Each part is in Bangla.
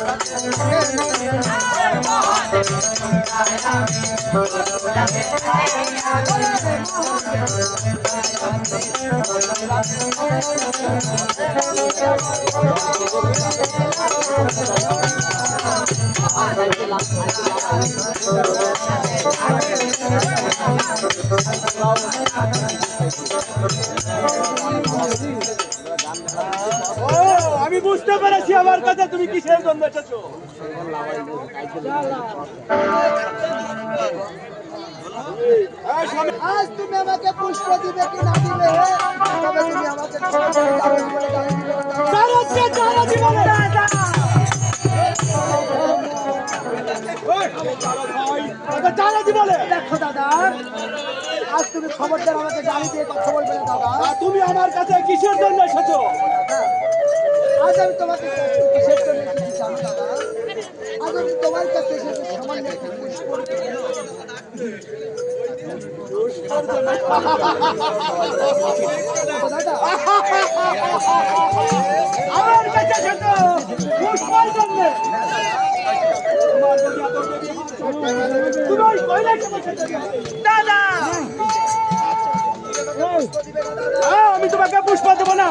ও আমি বুঝতে পেরেছি আমার কাছে তুমি কিসের জন্য এসেছ? আজ তুমি আমাকে পুষ্প দিবে কি না দিবে তবে তুমি আমাকে তার জীবনে। তারা জীবনে। দেখো দাদা আজ তুমি খবরদার আমাকে জানি দিয়ে কথা বলবে না দাদা। তুমি আমার কাছে কিসের জন্য এসেছ? আজ আমি তোমাকে কিসের জন্য এসেছি জানো দাদা? আজ আমি তোমার কাছে এসেছি সামান্য একটি আমার কাছে এসেছ পুষ্পর জন্য। তোমার যদি এত আমি তোমাকে পুষ্প দেবো না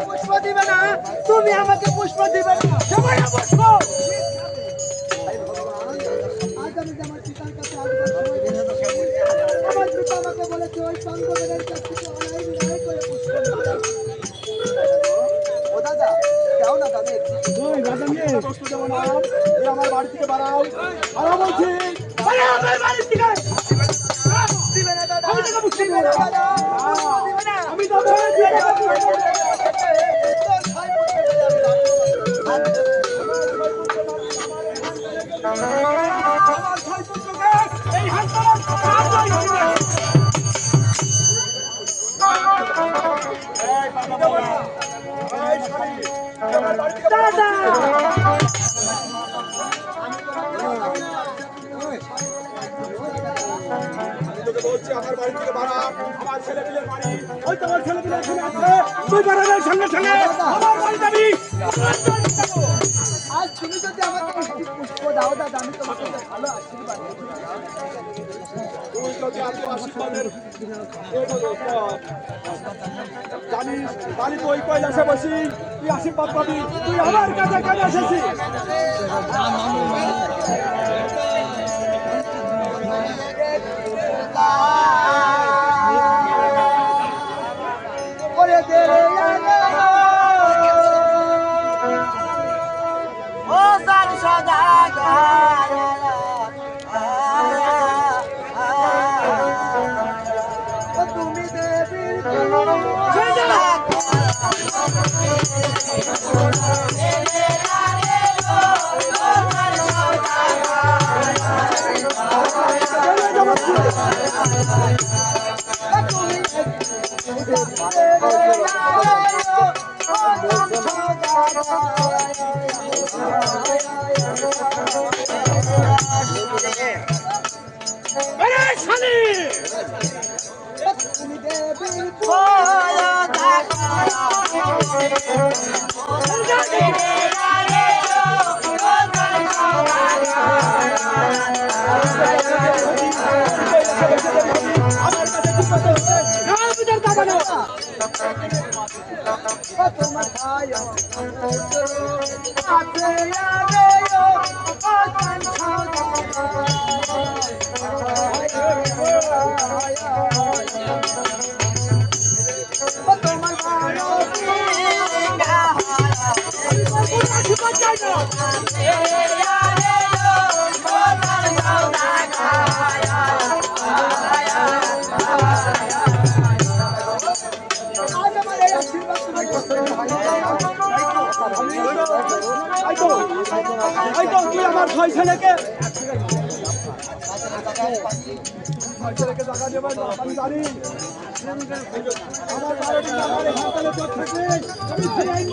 পুষ্প দিবে না তুমি আমাকে পুষ্প দিবে না সবাই পুষ্প এই আমার বাড়ি থেকে বাড়াও বাড়াও বলছি আমি বলছি, আমার বাড়ি থেকে বাড়া। আমার ছেলে পিলের বাড়ি ওই তো আমার ছেলে পিলের এখানে আছে। তুই বাড়ানোর সঙ্গে সঙ্গে। আমার বাড়ি যাব। আজ তুমি যদি আমাকে একটি পুষ্প দাও, দাদা, আমি তোমাকে ভালো আশীর্বাদ জানিস কালি তো ওই কৈলাসে বসি, তুই তুমি দেবীর আরে তুই আমার ছয় ছেলেকে ছয় ছেলেকে টাকা দেবেন আমি জানি আমার বারোটি টাকা হাতালে তো থাকিস আমি ফিরে আনব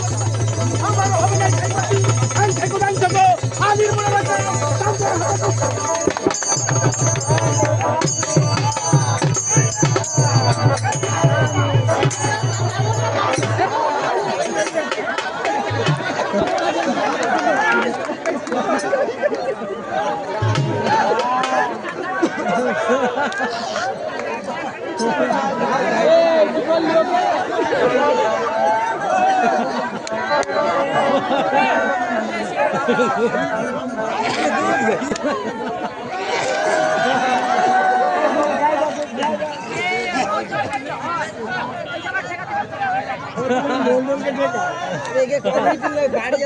गाड़ी